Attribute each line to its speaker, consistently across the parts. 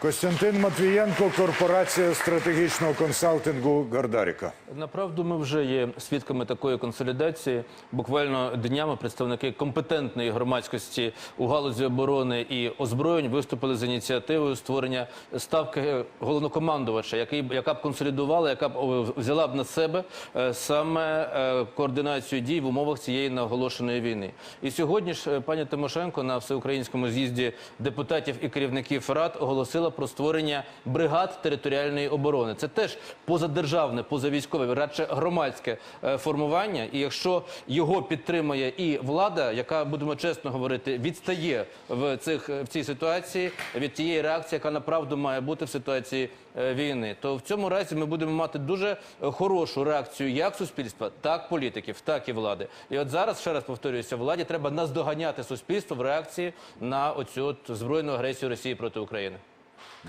Speaker 1: Костянтин Матвієнко, корпорація стратегічного консалтингу Гардаріка.
Speaker 2: Направду ми вже є свідками такої консолідації. Буквально днями представники компетентної громадськості у галузі оборони і озброєнь виступили з ініціативою створення ставки головнокомандувача, який яка б консолідувала, яка б взяла б на себе е, саме е, координацію дій в умовах цієї наголошеної війни. І сьогодні ж е, пані Тимошенко на всеукраїнському з'їзді депутатів і керівників рад оголосила про створення бригад територіальної оборони. Це теж позадержавне, позавійськове, радше громадське е, формування. І якщо його підтримує і влада, яка будемо чесно говорити, відстає в цих в цій ситуації від тієї реакції, яка направду має бути в ситуації е, війни, то в цьому разі ми будемо мати дуже е, хорошу реакцію як суспільства, так політиків, так і влади. І от зараз ще раз повторююся, владі треба наздоганяти суспільство в реакції на оцю от збройну агресію Росії проти України.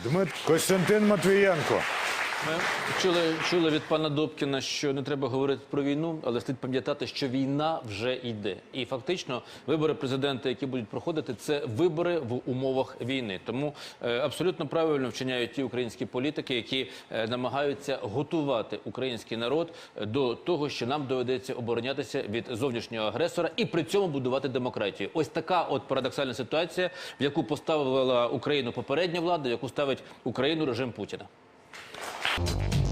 Speaker 1: Дмит Костянтин Матвієнко.
Speaker 2: Ми чули, чули від пана Добкіна, що не треба говорити про війну, але слід пам'ятати, що війна вже йде. І фактично вибори президента, які будуть проходити, це вибори в умовах війни. Тому е, абсолютно правильно вчиняють ті українські політики, які е, намагаються готувати український народ е, до того, що нам доведеться оборонятися від зовнішнього агресора і при цьому будувати демократію. Ось така от парадоксальна ситуація, в яку поставила Україну попередня влада, в яку ставить Україну режим Путіна. Bye.